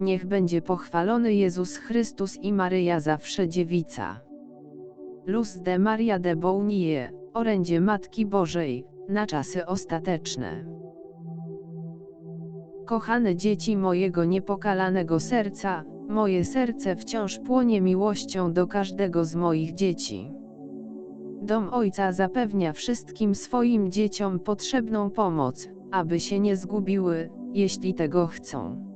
Niech będzie pochwalony Jezus Chrystus i Maryja zawsze dziewica. Luz de Maria de Bounie, orędzie Matki Bożej, na czasy ostateczne. Kochane dzieci mojego niepokalanego serca, moje serce wciąż płonie miłością do każdego z moich dzieci. Dom Ojca zapewnia wszystkim swoim dzieciom potrzebną pomoc, aby się nie zgubiły, jeśli tego chcą.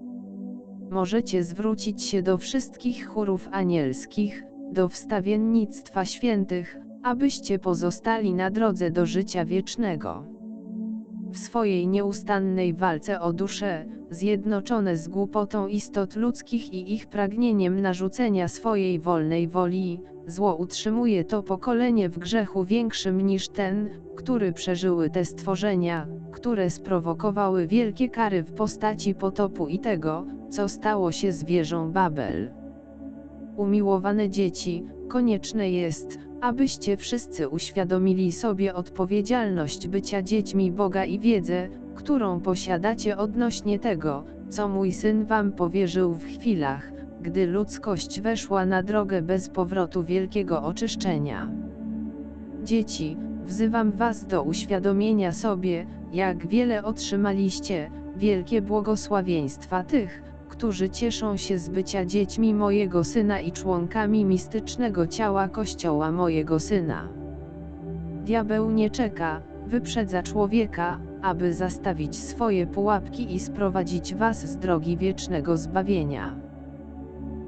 Możecie zwrócić się do wszystkich chórów anielskich, do wstawiennictwa świętych, abyście pozostali na drodze do życia wiecznego. W swojej nieustannej walce o duszę, zjednoczone z głupotą istot ludzkich i ich pragnieniem narzucenia swojej wolnej woli, zło utrzymuje to pokolenie w grzechu większym niż ten, który przeżyły te stworzenia, które sprowokowały wielkie kary w postaci potopu i tego, co stało się z wieżą Babel. Umiłowane dzieci, konieczne jest, abyście wszyscy uświadomili sobie odpowiedzialność bycia dziećmi Boga i wiedzę, którą posiadacie odnośnie tego, co mój syn wam powierzył w chwilach, gdy ludzkość weszła na drogę bez powrotu wielkiego oczyszczenia. Dzieci, wzywam was do uświadomienia sobie, jak wiele otrzymaliście, wielkie błogosławieństwa tych, którzy cieszą się z bycia dziećmi mojego syna i członkami mistycznego ciała Kościoła mojego syna. Diabeł nie czeka, wyprzedza człowieka, aby zastawić swoje pułapki i sprowadzić was z drogi wiecznego zbawienia.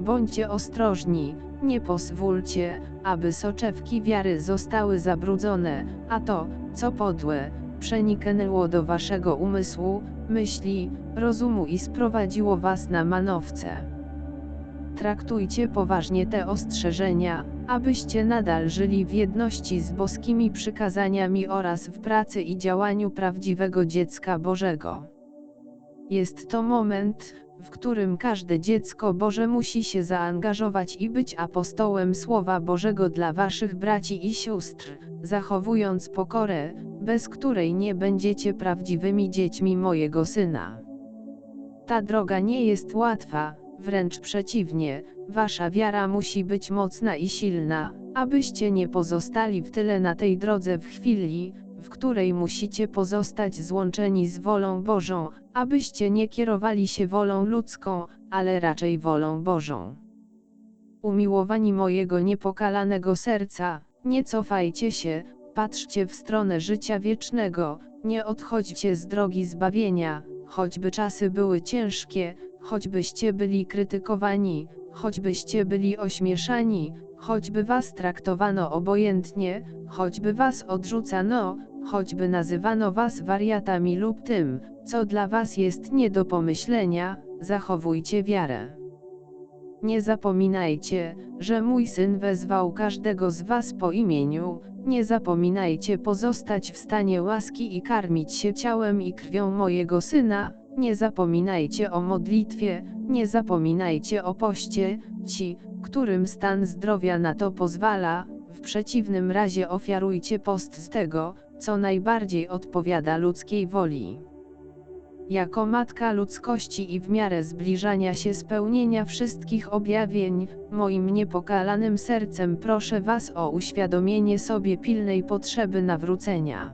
Bądźcie ostrożni, nie pozwólcie, aby soczewki wiary zostały zabrudzone, a to, co podłe, przeniknęło do waszego umysłu, myśli, rozumu i sprowadziło was na manowce. Traktujcie poważnie te ostrzeżenia, abyście nadal żyli w jedności z boskimi przykazaniami oraz w pracy i działaniu prawdziwego dziecka Bożego. Jest to moment, w którym każde dziecko Boże musi się zaangażować i być apostołem Słowa Bożego dla waszych braci i sióstr, zachowując pokorę, bez której nie będziecie prawdziwymi dziećmi mojego syna. Ta droga nie jest łatwa, wręcz przeciwnie, wasza wiara musi być mocna i silna, abyście nie pozostali w tyle na tej drodze w chwili, w której musicie pozostać złączeni z wolą Bożą, abyście nie kierowali się wolą ludzką, ale raczej wolą Bożą. Umiłowani mojego niepokalanego serca, nie cofajcie się, patrzcie w stronę życia wiecznego, nie odchodźcie z drogi zbawienia, choćby czasy były ciężkie, choćbyście byli krytykowani, choćbyście byli ośmieszani, choćby was traktowano obojętnie, choćby was odrzucano, choćby nazywano was wariatami lub tym, co dla was jest nie do pomyślenia, zachowujcie wiarę. Nie zapominajcie, że mój syn wezwał każdego z was po imieniu, nie zapominajcie pozostać w stanie łaski i karmić się ciałem i krwią mojego syna, nie zapominajcie o modlitwie, nie zapominajcie o poście, ci, którym stan zdrowia na to pozwala, w przeciwnym razie ofiarujcie post z tego, co najbardziej odpowiada ludzkiej woli. Jako matka ludzkości i w miarę zbliżania się spełnienia wszystkich objawień, moim niepokalanym sercem proszę Was o uświadomienie sobie pilnej potrzeby nawrócenia.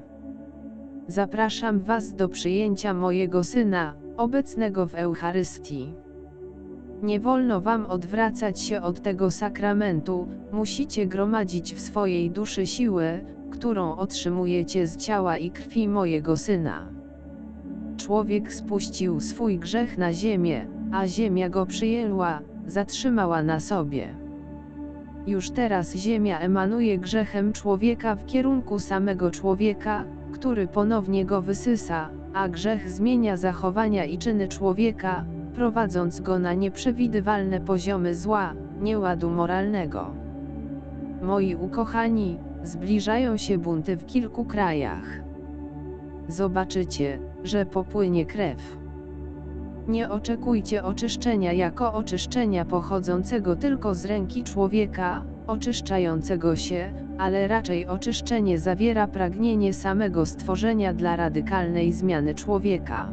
Zapraszam Was do przyjęcia mojego Syna, obecnego w Eucharystii. Nie wolno Wam odwracać się od tego sakramentu, musicie gromadzić w swojej duszy siłę, którą otrzymujecie z ciała i krwi mojego Syna. Człowiek spuścił swój grzech na ziemię, a ziemia go przyjęła, zatrzymała na sobie. Już teraz ziemia emanuje grzechem człowieka w kierunku samego człowieka, który ponownie go wysysa, a grzech zmienia zachowania i czyny człowieka, prowadząc go na nieprzewidywalne poziomy zła, nieładu moralnego. Moi ukochani, zbliżają się bunty w kilku krajach. Zobaczycie, że popłynie krew. Nie oczekujcie oczyszczenia jako oczyszczenia pochodzącego tylko z ręki człowieka, oczyszczającego się, ale raczej oczyszczenie zawiera pragnienie samego stworzenia dla radykalnej zmiany człowieka.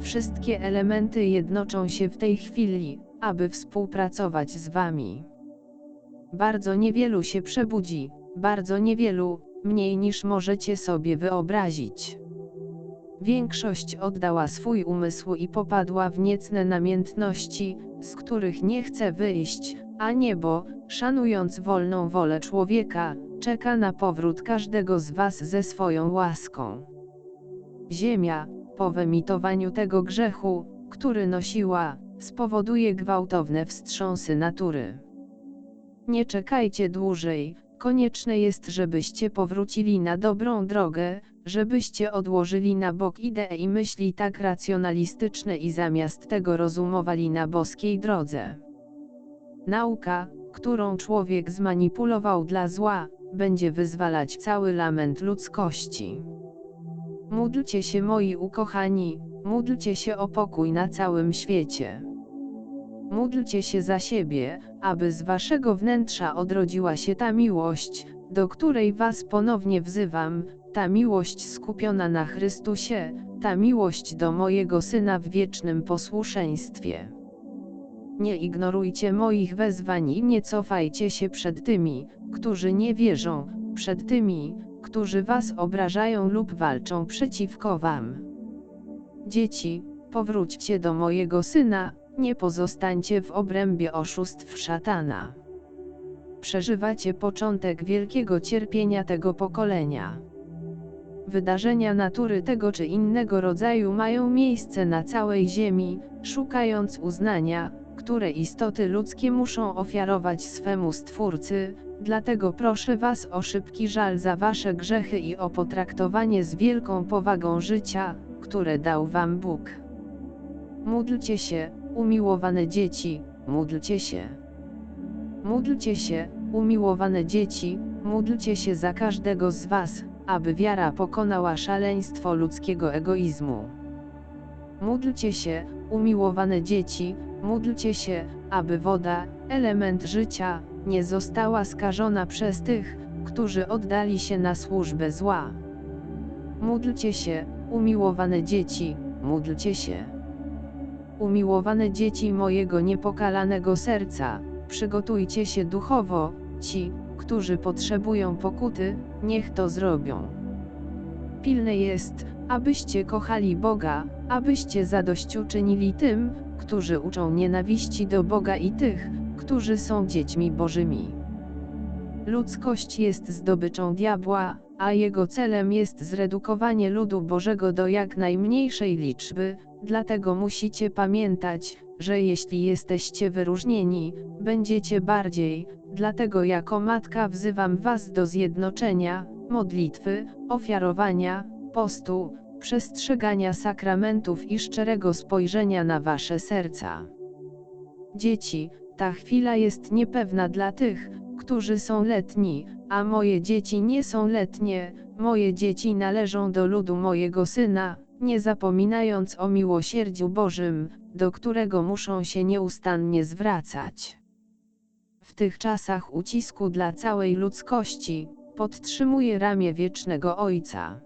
wszystkie elementy jednoczą się w tej chwili, aby współpracować z wami. Bardzo niewielu się przebudzi, bardzo niewielu, mniej niż możecie sobie wyobrazić. Większość oddała swój umysł i popadła w niecne namiętności, z których nie chce wyjść, a niebo, szanując wolną wolę człowieka, czeka na powrót każdego z was ze swoją łaską. Ziemia, po wyemitowaniu tego grzechu, który nosiła, spowoduje gwałtowne wstrząsy natury. Nie czekajcie dłużej, konieczne jest, żebyście powrócili na dobrą drogę, żebyście odłożyli na bok idee i myśli tak racjonalistyczne i zamiast tego rozumowali na boskiej drodze. Nauka, którą człowiek zmanipulował dla zła, będzie wyzwalać cały lament ludzkości. Módlcie się moi ukochani, módlcie się o pokój na całym świecie. Módlcie się za siebie, aby z waszego wnętrza odrodziła się ta miłość, do której was ponownie wzywam, ta miłość skupiona na Chrystusie, ta miłość do mojego Syna w wiecznym posłuszeństwie. Nie ignorujcie moich wezwań i nie cofajcie się przed tymi, którzy nie wierzą, przed tymi, którzy was obrażają lub walczą przeciwko wam. Dzieci, powróćcie do mojego Syna, nie pozostańcie w obrębie oszustw szatana. Przeżywacie początek wielkiego cierpienia tego pokolenia. Wydarzenia natury tego czy innego rodzaju mają miejsce na całej Ziemi, szukając uznania, które istoty ludzkie muszą ofiarować swemu Stwórcy, dlatego proszę Was o szybki żal za Wasze grzechy i o potraktowanie z wielką powagą życia, które dał Wam Bóg. Módlcie się, umiłowane dzieci, módlcie się. Módlcie się, umiłowane dzieci, módlcie się za każdego z Was, aby wiara pokonała szaleństwo ludzkiego egoizmu. Módlcie się, umiłowane dzieci, módlcie się, aby woda, element życia, nie została skażona przez tych, którzy oddali się na służbę zła. Módlcie się, umiłowane dzieci, módlcie się. Umiłowane dzieci mojego niepokalanego serca, przygotujcie się duchowo, ci, którzy potrzebują pokuty, niech to zrobią. Pilne jest, abyście kochali Boga, abyście zadośćuczynili tym, którzy uczą nienawiści do Boga i tych, którzy są dziećmi Bożymi. Ludzkość jest zdobyczą diabła, a jego celem jest zredukowanie ludu Bożego do jak najmniejszej liczby, dlatego musicie pamiętać, że jeśli jesteście wyróżnieni, będziecie bardziej, dlatego jako matka wzywam was do zjednoczenia, modlitwy, ofiarowania, postu, przestrzegania sakramentów i szczerego spojrzenia na wasze serca. Dzieci, ta chwila jest niepewna dla tych, którzy są letni, a moje dzieci nie są letnie, moje dzieci należą do ludu mojego syna, nie zapominając o miłosierdziu Bożym, do którego muszą się nieustannie zwracać. W tych czasach ucisku dla całej ludzkości, podtrzymuje ramię wiecznego Ojca.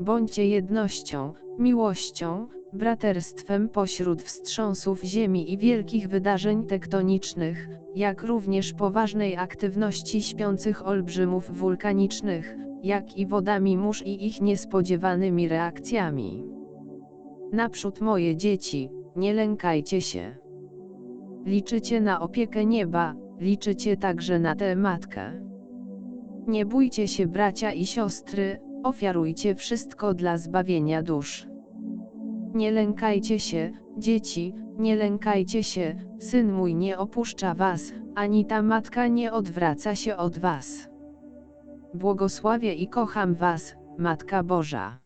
Bądźcie jednością, miłością, braterstwem pośród wstrząsów ziemi i wielkich wydarzeń tektonicznych, jak również poważnej aktywności śpiących olbrzymów wulkanicznych, jak i wodami mórz i ich niespodziewanymi reakcjami. Naprzód moje dzieci, nie lękajcie się. Liczycie na opiekę nieba, liczycie także na tę matkę. Nie bójcie się bracia i siostry, ofiarujcie wszystko dla zbawienia dusz. Nie lękajcie się, dzieci, nie lękajcie się, syn mój nie opuszcza was, ani ta matka nie odwraca się od was. Błogosławię i kocham was, Matka Boża.